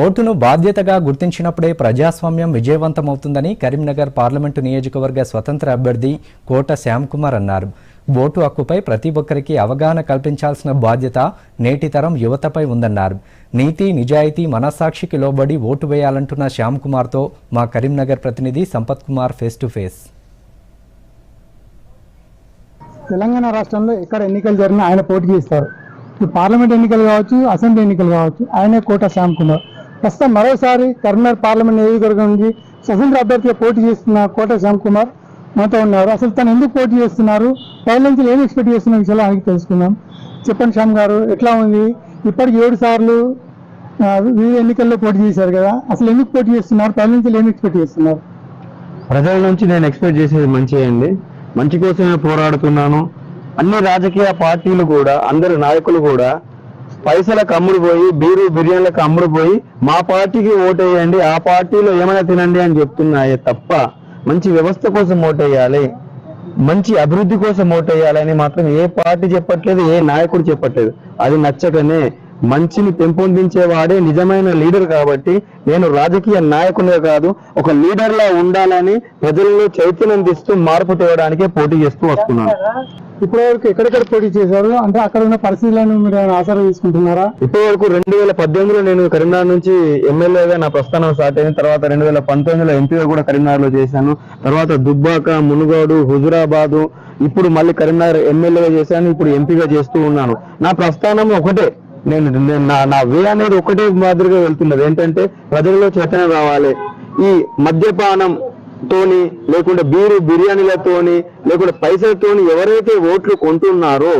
ఓటును బాధ్యతగా గుర్తించినప్పుడే ప్రజాస్వామ్యం విజయవంతమవుతుందని కరీంనగర్ పార్లమెంటు నియోజకవర్గ స్వతంత్ర అభ్యర్థి కోట శ్యామ్కుమార్ అన్నారు. ఓటు హక్కుపై ప్రతి ఒక్కరికి అవగాహన కల్పించాల్సిన బాధ్యత నేటి తరం యువతపై ఉందన్నారు. నీతి నిజాయితీ మనస్సాక్షికి లోబడి ఓటు వేయాలంటున్న శ్యామ్కుమార్తో మా కరీంనగర్ ప్రతినిధి Sampath Kumar face to face. Telangana రాష్ట్రంలో ఎక్కడ ఎన్నికలు జరిగినా ఆయన పోటీ చేస్తారు. పార్లమెంట్ ఎన్నికలు కావచ్చు అసెంబ్లీ ఎన్నికలు కావచ్చు ఆయనే కోట శ్యామ్ కుమార్ ప్రస్తుతం మరోసారి కరీంనగర్ పార్లమెంట్ నియోజకవర్గం నుంచి స్వతంత్ర అభ్యర్థిగా పోటీ చేస్తున్న కోట శ్యామ్ కుమార్ మనతో ఉన్నారు. అసలు తను ఎందుకు పోటీ చేస్తున్నారు? పైల నుంచి ఏం ఎక్స్పెక్ట్ చేస్తున్న విషయాలు ఆయనకి తెలుసుకుందాం. చెప్పండి శ్యామ్ గారు ఎట్లా ఉంది? ఇప్పటికి ఏడు సార్లు వివిధ ఎన్నికల్లో పోటీ చేశారు కదా అసలు ఎందుకు పోటీ చేస్తున్నారు? పైల నుంచి ఏం ఎక్స్పెక్ట్ చేస్తున్నారు? ప్రజల నుంచి నేను ఎక్స్పెక్ట్ చేసేది మంచి అండి. మంచి కోసమే పోరాడుతున్నాను. అన్ని రాజకీయ పార్టీలు కూడా అందరు నాయకులు కూడా పైసలకు అమ్ముడు పోయి బీరు బిర్యానీలకు అమ్ముడు పోయి మా పార్టీకి ఓటేయండి ఆ పార్టీలో ఏమైనా తినండి అని చెప్తున్నాయే తప్ప మంచి వ్యవస్థ కోసం ఓటేయాలి మంచి అభివృద్ధి కోసం ఓటేయాలని మాత్రం ఏ పార్టీ చెప్పట్లేదు ఏ నాయకుడు చెప్పట్లేదు. అది నచ్చకనే మంచిని పెంపొందించేవాడే నిజమైన లీడర్ కాబట్టి నేను రాజకీయ నాయకునిగా కాదు ఒక లీడర్లా ఉండాలని ప్రజల్లో చైతన్యం తెస్తూ మార్పు తేవడానికే పోటీ చేస్తూ వస్తున్నాను. ఇప్పటి వరకు ఎక్కడెక్కడ పోటీ చేశారు? అంటే అక్కడ ఉన్న పరిస్థితులను మీరు ఆసరా తీసుకుంటున్నారా? ఇప్పటి వరకు రెండు వేల పద్దెనిమిదిలో నేను కరీంనగర్ నుంచి ఎమ్మెల్యేగా నా ప్రస్థానం స్టార్ట్ అయిన తర్వాత రెండు వేల పంతొమ్మిదిలో ఎంపీగా కూడా కరీంనగర్లో చేశాను. తర్వాత దుబ్బాక మునుగోడు హుజురాబాదు ఇప్పుడు మళ్ళీ కరీంనగర్ ఎమ్మెల్యేగా చేశాను ఇప్పుడు ఎంపీగా చేస్తూ ఉన్నాను. నా ప్రస్థానం ఒకటే. నేను నేను- నా నా వే అనేది ఒకటే మాదిరిగా వెళ్తున్నది. ఏంటంటే ప్రజల్లో చైతన్యం రావాలి. ఈ మద్యపానం తోని లేకుంటే బీరు బిర్యానీలతోని లేకుంటే పైసలతోని ఎవరైతే ఓట్లు కొంటున్నారో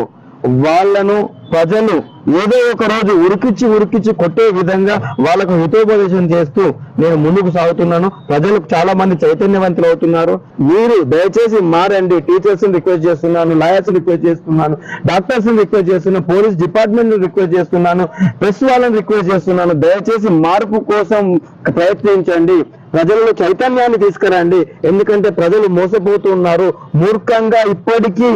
వాళ్ళను ప్రజలు ఏదో ఒక రోజు ఉరికిచ్చి ఉరికిచ్చి కొట్టే విధంగా వాళ్ళకు హితోపదేశం చేస్తూ నేను ముందుకు సాగుతున్నాను. ప్రజలకు చాలా మంది చైతన్యవంతులు అవుతున్నారు. మీరు దయచేసి మారండి. టీచర్స్ రిక్వెస్ట్ చేస్తున్నాను లాయర్స్ రిక్వెస్ట్ చేస్తున్నాను డాక్టర్స్ రిక్వెస్ట్ చేస్తున్నాను పోలీస్ డిపార్ట్మెంట్ రిక్వెస్ట్ చేస్తున్నాను ప్రెస్ వాళ్ళని రిక్వెస్ట్ చేస్తున్నాను. దయచేసి మార్పు కోసం ప్రయత్నించండి. ప్రజలలో చైతన్యాన్ని తీసుకురండి. ఎందుకంటే ప్రజలు మోసపోతున్నారు. మూర్ఖంగా ఇప్పటికీ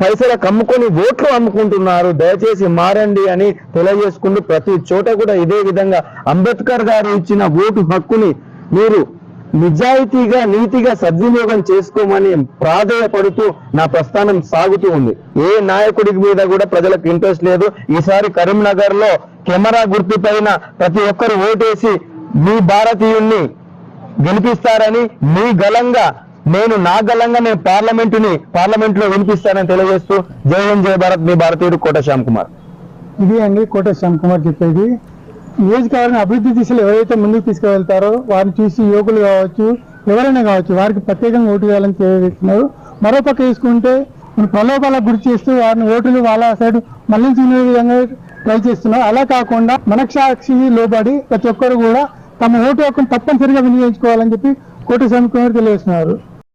పైసలకు అమ్ముకొని ఓట్లు అమ్ముకుంటున్నారు దయచేసి మారండి అని తెలియజేసుకుంటూ ప్రతి చోట కూడా ఇదే విధంగా అంబేద్కర్ గారు ఇచ్చిన ఓటు హక్కుని మీరు నిజాయితీగా నీతిగా సద్వినియోగం చేసుకోమని ప్రాధేయపడుతూ నా ప్రస్థానం సాగుతూ ఉంది. ఏ నాయకుడి మీద కూడా ప్రజలకు ఇంట్రెస్ట్ లేదు. ఈసారి కరీంనగర్లో కెమెరా గుర్తు పైన ప్రతి ఒక్కరు ఓటేసి మీ భారతీయుణ్ణి గెలిపిస్తారని మీ గలంగా నేను నా గలంగా నేను పార్లమెంటుని పార్లమెంట్లో వినిపిస్తానని తెలియజేస్తూ జై హింద్ జయ భారత్ మీ భారతీయుడు కోట శ్యామ్ కుమార్. ఇది అండి కోట శ్యామ్ కుమార్ చెప్పేది. నియోజకవర్గం అభివృద్ధి దిశలో ఎవరైతే ముందుకు తీసుకువెళ్తారో వారిని చూసి యువకులు కావచ్చు ఎవరైనా కావచ్చు వారికి ప్రత్యేకంగా ఓటు వేయాలని తెలియజేస్తున్నారు. మరోపక్క వేసుకుంటే ప్రలోభాలకు గురి చేస్తూ వారిని ఓటులు వాళ్ళ సైడ్ మళ్ళించుకునే విధంగా ట్రై చేస్తున్నారు. అలా కాకుండా మనక్షాక్షి లోబడి ప్రతి ఒక్కరు కూడా తమ ఓటు హక్కును తప్పనిసరిగా వినియోగించుకోవాలని చెప్పి కోట శ్యామ్ కుమార్ తెలియజేస్తున్నారు.